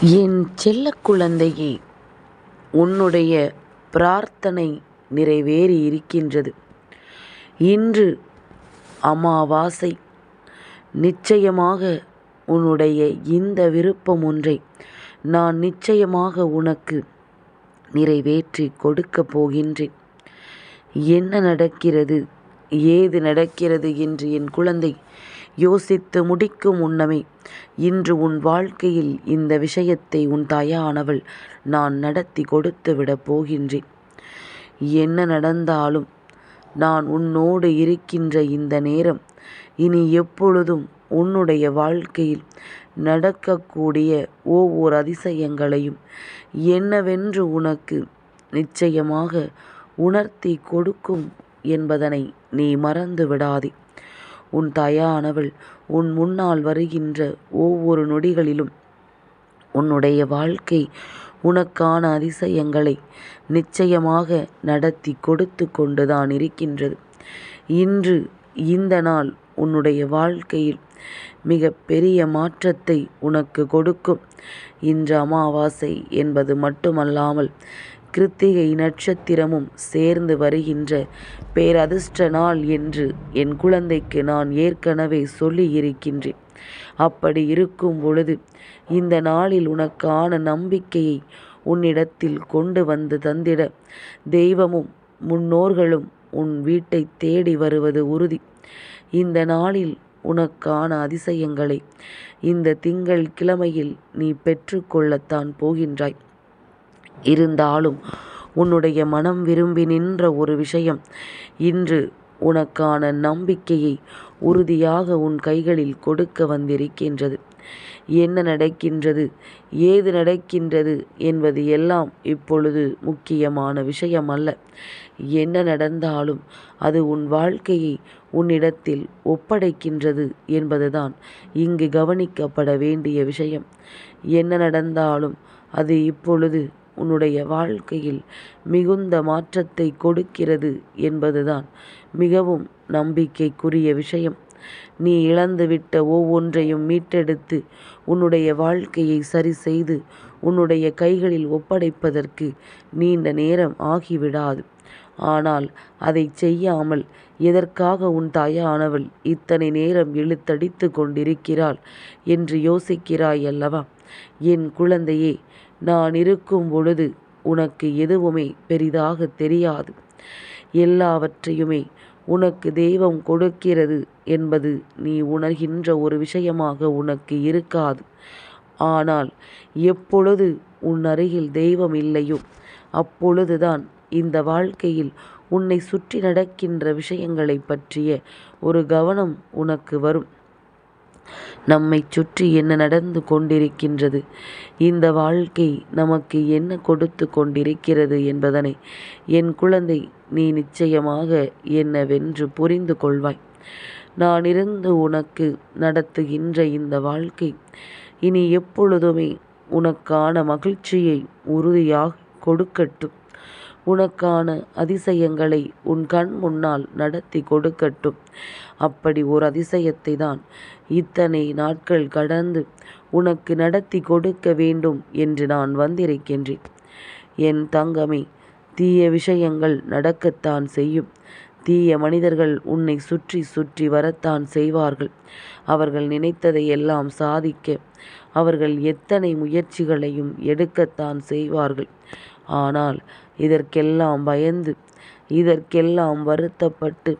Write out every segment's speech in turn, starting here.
என் செல்ல குழந்தையே உன்னுடைய பிரார்த்தனை நிறைவேறி இருக்கின்றது. இன்று அமாவாசை. நிச்சயமாக உன்னுடைய இந்த விருப்பம் ஒன்றை நான் நிச்சயமாக உனக்கு நிறைவேற்றி கொடுக்கப் போகின்றேன். என்ன நடக்கிறது? ஏது நடக்கிறது என்று என் குழந்தை யோசித்து முடிக்கும் முன்னமே இன்று உன் வாழ்க்கையில் இந்த விஷயத்தை உன் தாயானவள் நான் நடத்தி கொடுத்து விடப் போகின்றேன். என்ன நடந்தாலும் நான் உன்னோடு இருக்கின்ற இந்த நேரம் இனி எப்பொழுதும் உன்னுடைய வாழ்க்கையில் நடக்கக்கூடிய ஒவ்வொரு அதிசயங்களையும் என்னவென்று உனக்கு நிச்சயமாக உணர்த்தி கொடுக்கும் என்பதனை நீ மறந்து விடாதே. உன் தாயானவள் உன் முன்னால் வருகின்ற ஒவ்வொரு நொடிகளிலும் உன்னுடைய வாழ்க்கை உனக்கான அதிசயங்களை நிச்சயமாக நடத்தி கொடுத்து கொண்டுதான் இருக்கின்றது. இன்று இந்த நாள் உன்னுடைய வாழ்க்கையில் மிக பெரிய மாற்றத்தை உனக்கு கொடுக்கும். இன்று அமாவாசை என்பது மட்டுமல்லாமல் கிருத்திகை நட்சத்திரமும் சேர்ந்து வருகின்ற பேரதிர்ஷ்ட நாள் என்று என் குழந்தைக்கு நான் ஏற்கனவே சொல்லியிருக்கின்றேன். அப்படி இருக்கும் பொழுது இந்த நாளில் உனக்கான நம்பிக்கையை உன்னிடத்தில் கொண்டு வந்து தந்திட தெய்வமும் முன்னோர்களும் உன் வீட்டை தேடி வருவது உறுதி. இந்த நாளில் உனக்கான அதிசயங்களை இந்த திங்கள் கிழமையில் நீ பெற்றுக்கொள்ளத்தான் போகின்றாய். இருந்தாலும் உன்னுடைய மனம் விரும்பி நின்ற ஒரு விஷயம் இன்று உனக்கான நம்பிக்கையை உறுதியாக உன் கைகளில் கொடுக்க வந்திருக்கின்றது. என்ன நடக்கின்றது? ஏது நடக்கின்றது என்பது எல்லாம் இப்பொழுது முக்கியமான விஷயம் அல்ல என்ன நடந்தாலும் அது உன் வாழ்க்கையை உன்னிடத்தில் ஒப்படைக்கின்றது என்பதுதான் இங்கு கவனிக்கப்பட வேண்டிய விஷயம். என்ன நடந்தாலும் அது இப்பொழுது உன்னுடைய வாழ்க்கையில் மிகுந்த மாற்றத்தை கொடுக்கிறது என்பதுதான் மிகவும் நம்பிக்கைக்குரிய விஷயம். நீ இழந்துவிட்ட ஒவ்வொன்றையும் மீட்டெடுத்து உன்னுடைய வாழ்க்கையை சரி செய்து உன்னுடைய கைகளில் ஒப்படைப்பதற்கு நீண்ட நேரம் ஆகிவிடாது. ஆனால் அதை செய்யாமல் எதற்காக உன் தாயானவள் இத்தனை நேரம் இழுத்தடித்து கொண்டிருக்கிறாள் என்று யோசிக்கிறாய் அல்லவா? என் குழந்தையே நான் இருக்கும் பொழுது உனக்கு எதுவுமே பெரிதாக தெரியாது. எல்லாவற்றையுமே உனக்கு தெய்வம் கொடுக்கிறது என்பது நீ உணர்கின்ற ஒரு விஷயமாக உனக்கு இருக்காது. ஆனால் எப்பொழுது உன் அருகில் தெய்வம் இல்லையோ அப்பொழுதுதான் இந்த வாழ்க்கையில் உன்னை சுற்றி நடக்கின்ற விஷயங்களை பற்றிய ஒரு கவனம் உனக்கு வரும். நம்மை சுற்றி என்ன நடந்து கொண்டிருக்கின்றது? இந்த வாழ்க்கை நமக்கு என்ன கொடுத்து கொண்டிருக்கிறது என்பதனை என் குழந்தை நீ நிச்சயமாக என்னவென்று புரிந்து கொள்வாய். நான் இருந்து உனக்கு நடத்துகின்ற இந்த வாழ்க்கை இனி எப்பொழுதுமே உனக்கான மகிழ்ச்சியை உறுதியாக கொடுக்கட்டும். உனக்கான அதிசயங்களை உன் கண் முன்னால் நடத்தி கொடுக்கட்டும். அப்படி ஒரு அதிசயத்தை தான் இத்தனை நாட்கள் கடந்து உனக்கு நடத்தி கொடுக்க வேண்டும் என்று நான் வந்திருக்கின்றேன். என் தங்கமே தீய விஷயங்கள் நடக்கத்தான் செய்யும். தீய மனிதர்கள் உன்னை சுற்றி சுற்றி வரத்தான் செய்வார்கள். அவர்கள் நினைத்ததை எல்லாம் சாதிக்க அவர்கள் எத்தனை முயற்சிகளையும் எடுக்கத்தான் செய்வார்கள். ஆனால் இதற்கெல்லாம் பயந்து இதற்கெல்லாம் வருத்தப்பட்டு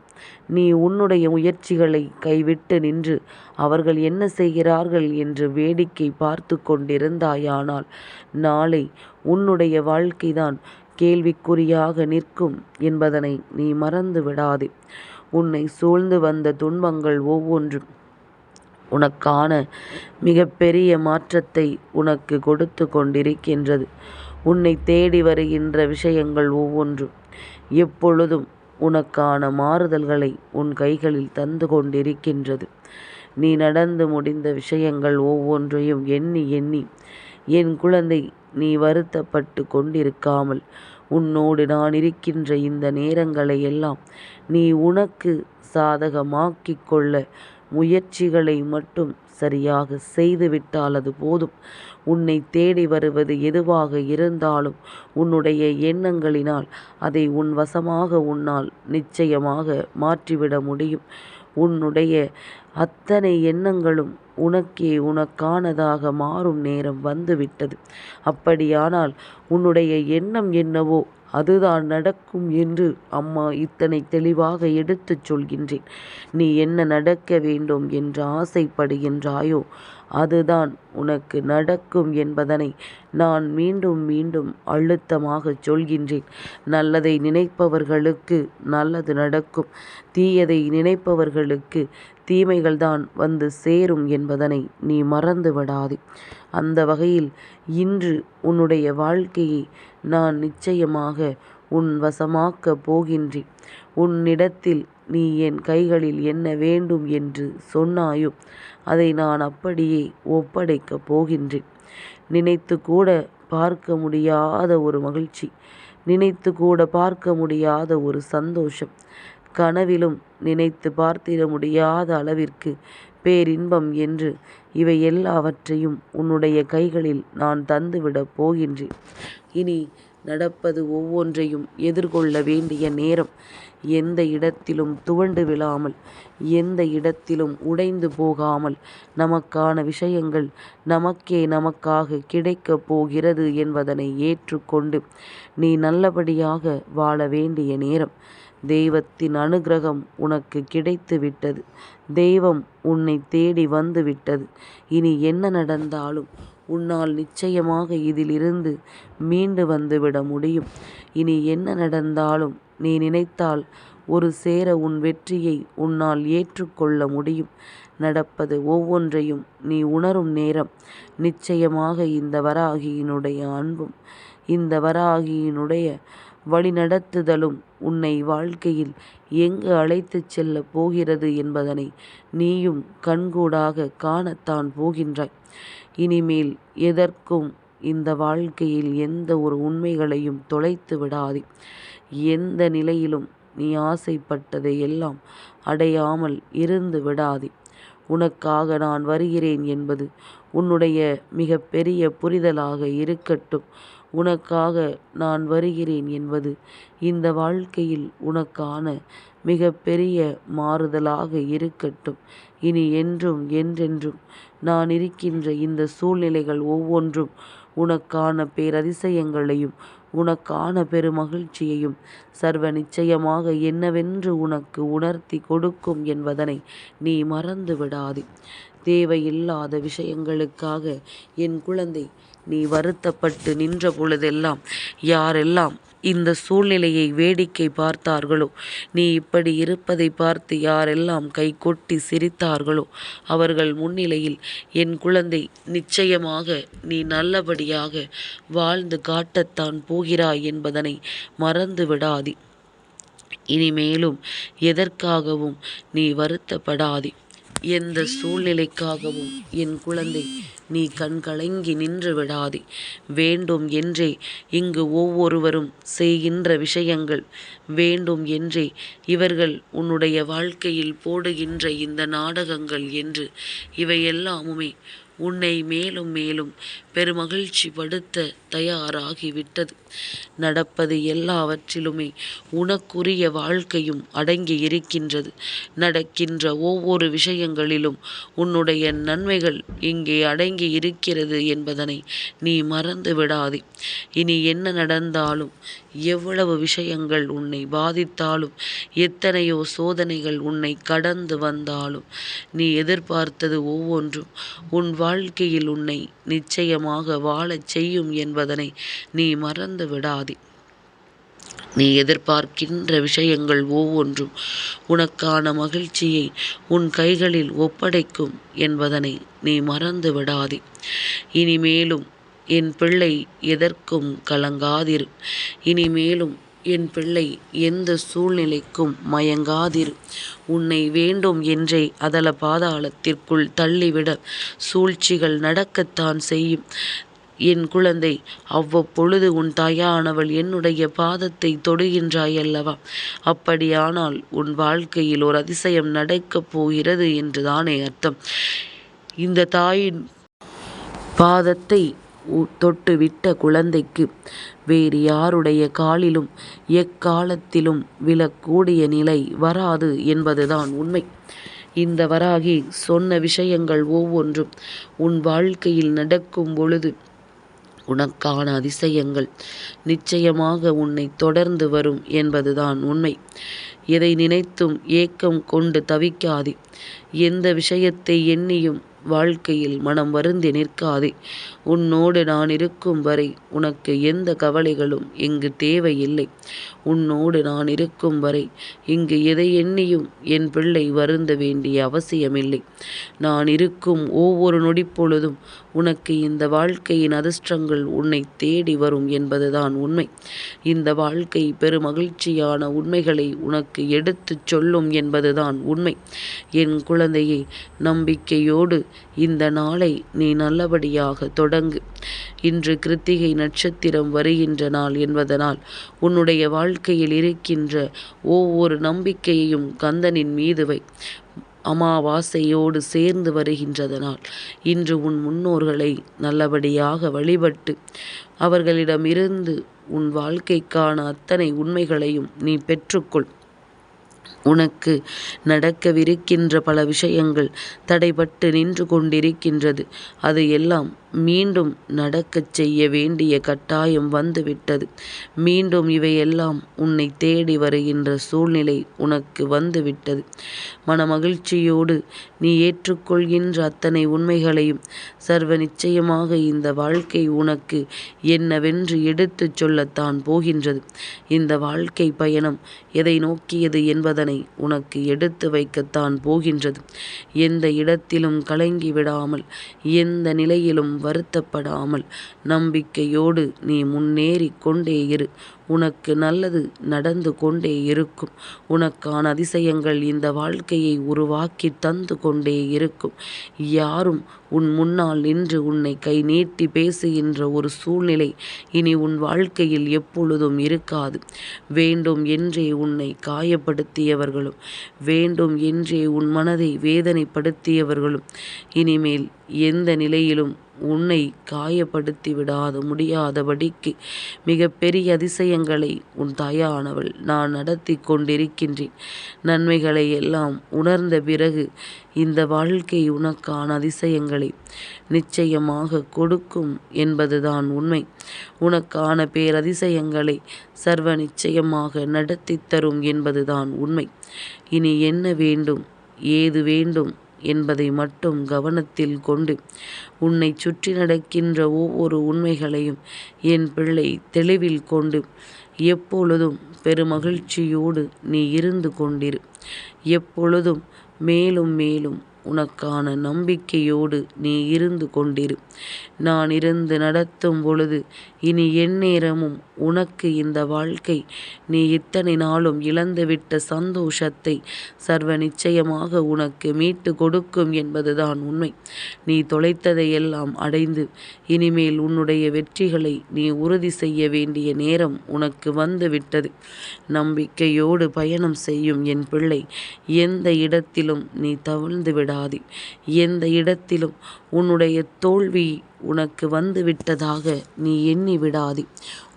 நீ உன்னுடைய முயற்சிகளை கைவிட்டு நின்று அவர்கள் என்ன செய்கிறார்கள் என்று வேடிக்கை பார்த்து கொண்டிருந்தாயானால் நாளை உன்னுடைய வாழ்க்கைதான் கேள்விக்குறியாக நிற்கும் என்பதனை நீ மறந்து விடாதே. உன்னை சூழ்ந்து வந்த துன்பங்கள் ஒவ்வொன்றும் உனக்கான மிகப்பெரிய மாற்றத்தை உனக்கு கொடுத்து கொண்டிருக்கின்றது. உன்னை தேடி வருகின்ற விஷயங்கள் ஒவ்வொன்றும் எப்பொழுதும் உனக்கான மாறுதல்களை உன் கைகளில் தந்து கொண்டிருக்கின்றது. நீ நடந்து முடிந்த விஷயங்கள் ஒவ்வொன்றையும் எண்ணி எண்ணி என் குழந்தை நீ வருத்தப்பட்டு கொண்டிருக்காமல். உன்னோடு நான் இருக்கின்ற இந்த நேரங்களை எல்லாம் நீ உனக்கு சாதகமாக்கிக் கொள்ள முயற்சிகளை மட்டும் சரியாக செய்துவிட்டால் அது போதும். உன்னை தேடி வருவது எதுவாக இருந்தாலும் உன்னுடைய எண்ணங்களினால் அதை உன் வசமாக உன்னால் நிச்சயமாக மாற்றிவிட முடியும். உன்னுடைய அத்தனை எண்ணங்களும் உனக்கே உனக்கானதாக மாறும் நேரம் வந்துவிட்டது. அப்படியானால் உன்னுடைய எண்ணம் என்னவோ அதுதான் நடக்கும் என்று அம்மா இத்தனை தெளிவாக எடுத்துச் சொல்கின்றேன். நீ என்ன நடக்க வேண்டும் என்று ஆசைப்படுகின்றாயோ அதுதான் உனக்கு நடக்கும் என்பதனை நான் மீண்டும் மீண்டும் அழுத்தமாகச் சொல்கின்றேன். நல்லதை நினைப்பவர்களுக்கு நல்லது நடக்கும். தீயதை நினைப்பவர்களுக்கு தீமைகள்தான் வந்து சேரும் என்பதனை நீ மறந்து விடாதே அந்த வகையில் இன்று உன்னுடைய வாழ்க்கையை நான் நிச்சயமாக உன் வசமாக்கப் போகின்றேன். உன்னிடத்தில் நீ என் கைகளில் என்ன வேண்டும் என்று சொன்னாயோ அதை நான் அப்படியே ஒப்படைக்கப் போகின்றேன். நினைத்து கூட பார்க்க முடியாத ஒரு மகிழ்ச்சி நினைத்து கூட பார்க்க முடியாத ஒரு சந்தோஷம். கனவிலும் நினைத்து பார்த்திட முடியாத அளவிற்கு பேரின்பம் என்று இவை எல்லாவற்றையும் உன்னுடைய கைகளில் நான் தந்துவிடப் போகின்றேன். இனி நடப்பது ஒவ்வொன்றையும் எதிர்கொள்ள வேண்டிய நேரம். எந்த இடத்திலும் துவண்டு விழாமல் எந்த இடத்திலும் உடைந்து போகாமல் நமக்கான விஷயங்கள் நமக்கே நமக்காக கிடைக்கப் போகிறது என்பதனை ஏற்றுக்கொண்டு நீ நல்லபடியாக வாழ வேண்டிய நேரம். தெய்வத்தின் அனுகிரகம் உனக்கு கிடைத்து விட்டது தெய்வம் உன்னை தேடி வந்து விட்டது இனி என்ன நடந்தாலும் உன்னால் நிச்சயமாக இதிலிருந்து மீண்டு வந்துவிட முடியும். இனி என்ன நடந்தாலும் நீ நினைத்தால் ஒரு சேர உன் வெற்றியை உன்னால் ஏற்றுக்கொள்ள முடியும். நடப்பது ஒவ்வொன்றையும் நீ உணரும் நேரம். நிச்சயமாக இந்த வராகியினுடைய அன்பும் இந்த வராகியினுடைய வழிநடத்துதலும் உன்னை வாழ்க்கையில் எங்கு அழைத்துச் செல்லப் போகிறது என்பதனை நீயும் கண்கூடாக காணத்தான் போகின்றாய். இனிமேல் எதற்கும் இந்த வாழ்க்கையில் எந்த ஒரு உண்மைகளையும் தொலைத்து விடாதே. எந்த நிலையிலும் நீ ஆசைப்பட்டதை எல்லாம் அடையாமல் இருந்து விடாதே. உனக்காக நான் வருகிறேன் என்பது உன்னுடைய மிக பெரிய புரிதலாக இருக்கட்டும். உனக்காக நான் வருகிறேன் என்பது இந்த வாழ்க்கையில் உனக்கான மிக பெரிய மாறுதலாக இருக்கட்டும். இனி என்றும் என்றென்றும் நான் இருக்கின்ற இந்த சூழ்நிலைகள் ஒவ்வொன்றும் உனக்கான பேரதிசயங்களையும் உனக்கான பெருமகிழ்ச்சியையும் சர்வ நிச்சயமாக என்னவென்று உனக்கு உணர்த்தி கொடுக்கும் என்பதனை நீ மறந்து விடாதே தேவையில்லாத விஷயங்களுக்காக என் குழந்தை நீ வருத்தப்பட்டு நின்ற பொழுதெல்லாம் யாரெல்லாம் இந்த சூழ்நிலையை வேடிக்கை பார்த்தார்களோ நீ இப்படி இருப்பதை பார்த்து யாரெல்லாம் கை கொட்டி சிரித்தார்களோ அவர்கள் முன்னிலையில் என் குழந்தை நிச்சயமாக நீ நல்லபடியாக வாழ்ந்து காட்டத்தான் போகிறாய் என்பதனை மறந்து விடாதே இனிமேலும் எதற்காகவும் நீ வருத்தப்படாதே. எந்த சூழ்நிலைக்காகவும் என் குழந்தை நீ கண்கலங்கி நின்று விடாதே. வேண்டும் என்றே இங்கு ஒவ்வொருவரும் செய்கின்ற விஷயங்கள். வேண்டும் என்றே இவர்கள் உன்னுடைய வாழ்க்கையில் போடுகின்ற இந்த நாடகங்கள் என்று இவையெல்லாமுமே உன்னை மேலும் மேலும் பெருமகிழ்ச்சி படுத்த தயாராகிவிட்டது. நடப்பது எல்லாவற்றிலுமே உனக்குரிய வாழ்க்கையும் அடங்கி இருக்கின்றது. நடக்கின்ற ஒவ்வொரு விஷயங்களிலும் உன்னுடைய நன்மைகள் இங்கே அடங்கி இருக்கிறது என்பதனை நீ மறந்து விடாதே. இனி என்ன நடந்தாலும் எவ்வளவு விஷயங்கள் உன்னை பாதித்தாலும் எத்தனையோ சோதனைகள் உன்னை கடந்து வந்தாலும் நீ எதிர்பார்த்தது ஒவ்வொன்றும் உன் வாழ்க்கையில் உன்னை நிச்சயமாக வாழச் செய்யும் என்பதனை நீ மறந்து விடாதே. நீ எதிர்பார்க்கின்ற விஷயங்கள் ஒவ்வொன்றும் உனக்கான மகிழ்ச்சியை உன் கைகளில் ஒப்படைக்கும் என்பதனை நீ மறந்து விடாதே. இனிமேலும் என் பிள்ளை எதற்கும் கலங்காதிரு. இனிமேலும் என் பிள்ளை எந்த சூழ்நிலைக்கும் மயங்காதிரு. உன்னை வேண்டும் என்றே அதல பாதாளத்திற்குள் தள்ளிவிட சூழ்ச்சிகள் நடக்கத்தான் செய்யும். என் குழந்தை அவ்வப்பொழுது உன் தாயானவள் என்னுடைய பாதத்தை தொடுகின்றாய் அல்லவா அப்படியானால் உன் வாழ்க்கையில் ஒரு அதிசயம் நடக்கப் போகிறது என்றுதானே அர்த்தம். இந்த தாயின் பாதத்தை தொட்டுவிட்ட குழந்தைக்கு வேறு யாருடைய காலிலும் எக்காலத்திலும் விழக்கூடிய நிலை வராது என்பதுதான் உண்மை. இந்த வராகி சொன்ன விஷயங்கள் ஒவ்வொன்றும் உன் வாழ்க்கையில் நடக்கும் பொழுது உனக்கான அதிசயங்கள் நிச்சயமாக உன்னை தொடர்ந்து வரும் என்பதுதான் உண்மை. எதை நினைத்தும் ஏக்கம் கொண்டு தவிக்காதே. எந்த விஷயத்தை எண்ணியும் வாழ்க்கையில் மனம் வருந்தி நிற்காதே. உன்னோடு நான் இருக்கும் வரை உனக்கு எந்த கவலைகளும் இங்கு தேவையில்லை. உன்னோடு நான் இருக்கும் வரை இங்கு எதை எண்ணியும் என் பிள்ளை வருந்த வேண்டிய அவசியமில்லை. நான் இருக்கும் ஒவ்வொரு நொடிப்பொழுதும் உனக்கு இந்த வாழ்க்கையின் அதிர்ஷ்டங்கள் உன்னை தேடி வரும் என்பதுதான் உண்மை. இந்த வாழ்க்கை பெருமகிழ்ச்சியான உண்மைகளை உனக்கு எடுத்துச் சொல்லும் என்பதுதான் உண்மை. என் குழந்தையே நம்பிக்கையோடு இந்த நாளை நீ நல்லபடியாக தொடங்கு. இன்று கிருத்திகை நட்சத்திரம் வருகின்ற நாள் என்பதனால் உன்னுடைய வாழ்க்கையில் இருக்கின்ற ஒவ்வொரு நம்பிக்கையையும் கந்தனின் மீது வை. அமாவாசையோடு சேர்ந்து வருகின்றதனால் இன்று உன் முன்னோர்களை நல்லபடியாக வழிபட்டு அவர்களிடமிருந்து உன் வாழ்க்கைக்கான அத்தனை உண்மைகளையும் நீ பெற்றுக்கொள். உனக்கு நடக்கவிருக்கின்ற பல விஷயங்கள் தடைபட்டு நின்று கொண்டிருக்கின்றது. அது எல்லாம் மீண்டும் நடக்கச் செய்ய வேண்டிய கட்டாயம் வந்துவிட்டது. மீண்டும் இவையெல்லாம் உன்னை தேடி வருகின்ற சூழ்நிலை உனக்கு வந்துவிட்டது. மனமகிழ்ச்சியோடு நீ ஏற்றுக்கொள்கின்ற அத்தனை உண்மைகளையும் சர்வ நிச்சயமாக இந்த வாழ்க்கை உனக்கு என்னவென்று எடுத்துச் சொல்லத்தான் போகின்றது. இந்த வாழ்க்கை பயணம் எதை நோக்கியது என்பதனை உனக்கு எடுத்து வைக்கத்தான் போகின்றது. எந்த இடத்திலும் கலங்கி விடாமல் எந்த நிலையிலும் வருத்தப்படாமல் நம்பிக்கையோடு நீ முன்னேறி கொண்டே இரு. உனக்கு நல்லது நடந்து கொண்டே இருக்கும். உனக்கான அதிசயங்கள் இந்த வாழ்க்கையை உருவாக்கி தந்து கொண்டே இருக்கும். யாரும் உன் முன்னால் நின்று உன்னை கை நீட்டி பேசுகின்ற ஒரு சூழ்நிலை இனி உன் வாழ்க்கையில் எப்பொழுதும் இருக்காது. வேண்டும் என்றே உன்னை காயப்படுத்தியவர்களும் வேண்டும் என்றே உன் மனதை வேதனைப்படுத்தியவர்களும் இனிமேல் எந்த நிலையிலும் உன்னை காயப்படுத்தி விடாது முடியாதபடிக்கு மிகப்பெரிய அதிசயங்களை உன் தாயானவள் நான் நடத்திக் கொண்டிருக்கின்றேன். நன்மைகளை எல்லாம் உணர்ந்த பிறகு இந்த வாழ்க்கை உனக்கான அதிசயங்களை நிச்சயமாக கொடுக்கும் என்பதுதான் உண்மை. உனக்கான பேரதிசயங்களை சர்வ நிச்சயமாக நடத்தி தரும் என்பதுதான் உண்மை. இனி என்ன வேண்டும் ஏது வேண்டும் என்பதை மட்டும் கவனத்தில் கொண்டு உன்னை சுற்றி நடக்கின்ற ஒவ்வொரு உண்மைகளையும் என் பிள்ளை தெளிவில் கொண்டு எப்பொழுதும் பெருமகிழ்ச்சியோடு நீ இருந்து கொண்டிரு. எப்பொழுதும் மேலும் மேலும் உனக்கான நம்பிக்கையோடு நீ இருந்து கொண்டிரு. நான் இருந்து நடத்தும் பொழுது இனி எந்நேரமும் உனக்கு இந்த வாழ்க்கை நீ இத்தனை நாளும் இழந்துவிட்ட சந்தோஷத்தை சர்வ நிச்சயமாக உனக்கு மீட்டுக் கொடுக்கும் என்பதுதான் உண்மை. நீ தொலைத்ததையெல்லாம் அடைந்து இனிமேல் உன்னுடைய வெற்றிகளை நீ உறுதி செய்ய வேண்டிய நேரம் உனக்கு வந்து விட்டது. நம்பிக்கையோடு பயணம் செய்யும் என் பிள்ளை எந்த இடத்திலும் நீ தவிழ்ந்து விடாதே. எந்த இடத்திலும் உன்னுடைய தோல்வி உனக்கு வந்து விட்டதாக நீ எண்ணி விடாதே.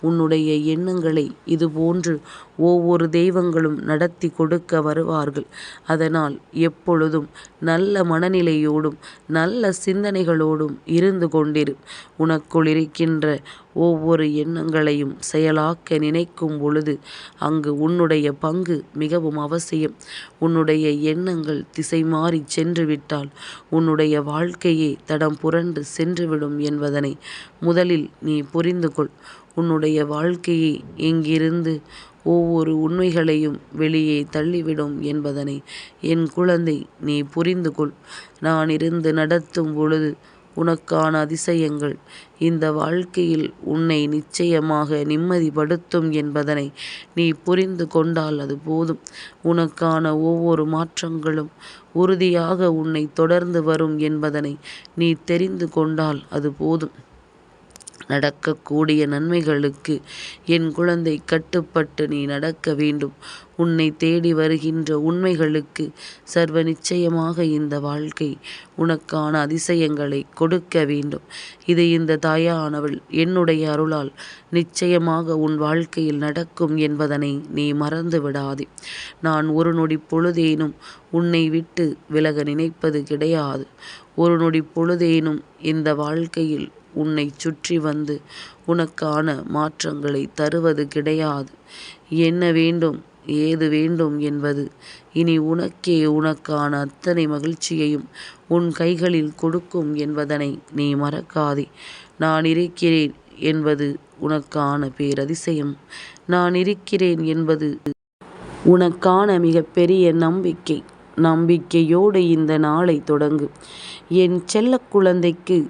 உன்னுடைய எண்ணங்களை இதுபோன்று ஒவ்வொரு தெய்வங்களும் நடத்தி கொடுக்க வருவார்கள். அதனால் எப்பொழுதும் நல்ல மனநிலையோடும் நல்ல சிந்தனைகளோடும் இருந்து கொண்டிரு. உனக்குள் இருக்கின்ற ஒவ்வொரு எண்ணங்களையும் செயலாக்க நினைக்கும் பொழுது அங்கு உன்னுடைய பங்கு மிகவும் அவசியம். உன்னுடைய எண்ணங்கள் திசை சென்று சென்றுவிட்டால் உன்னுடைய வாழ்க்கையே தடம் புரண்டு சென்றுவிடும் என்பதனை முதலில் நீ புரிந்து கொள். உன்னுடைய வாழ்க்கையை இங்கிருந்து ஒவ்வொரு உண்மைகளையும் வெளியே தள்ளிவிடும் என்பதனை என் குழந்தை நீ புரிந்து கொள். நான் இருந்து நடத்தும் பொழுது உனக்கான அதிசயங்கள் இந்த வாழ்க்கையில் உன்னை நிச்சயமாக நிம்மதிப்படுத்தும் என்பதனை நீ புரிந்து கொண்டால் அது போதும். உனக்கான ஒவ்வொரு மாற்றங்களும் உறுதியாக உன்னை தொடர்ந்து வரும் என்பதனை நீ தெரிந்து கொண்டால் அது போதும். நடக்கக்கூடிய நன்மைகளுக்கு என் குழந்தை கட்டுப்பட்டு நீ நடக்க வேண்டும். உன்னை தேடி வருகின்ற உண்மைகளுக்கு சர்வ நிச்சயமாக இந்த வாழ்க்கை உனக்கான அதிசயங்களை கொடுக்க வேண்டும். இது இந்த தாயானவள் என்னுடைய அருளால் நிச்சயமாக உன் வாழ்க்கையில் நடக்கும் என்பதனை நீ மறந்து விடாதே. நான் ஒரு நொடி பொழுதேனும் உன்னை விட்டு விலக நினைப்பது கிடையாது. ஒரு நொடி பொழுதேனும் இந்த வாழ்க்கையில் உன்னை சுற்றி வந்து உனக்கான மாற்றங்களை தருவது கிடையாது. என்ன வேண்டும் ஏது வேண்டும் என்பது இனி உனக்கே உனக்கான அத்தனை மகிழ்ச்சியையும் உன் கைகளில் கொடுக்கும் என்பதனை நீ மறக்காதே. நான் இருக்கிறேன் என்பது உனக்கான பேரதிசயம். நான் இருக்கிறேன் என்பது உனக்கான மிகப்பெரிய நம்பிக்கை. நம்பிக்கையோடு இந்த நாளை தொடங்கு. என் செல்ல குழந்தைக்கு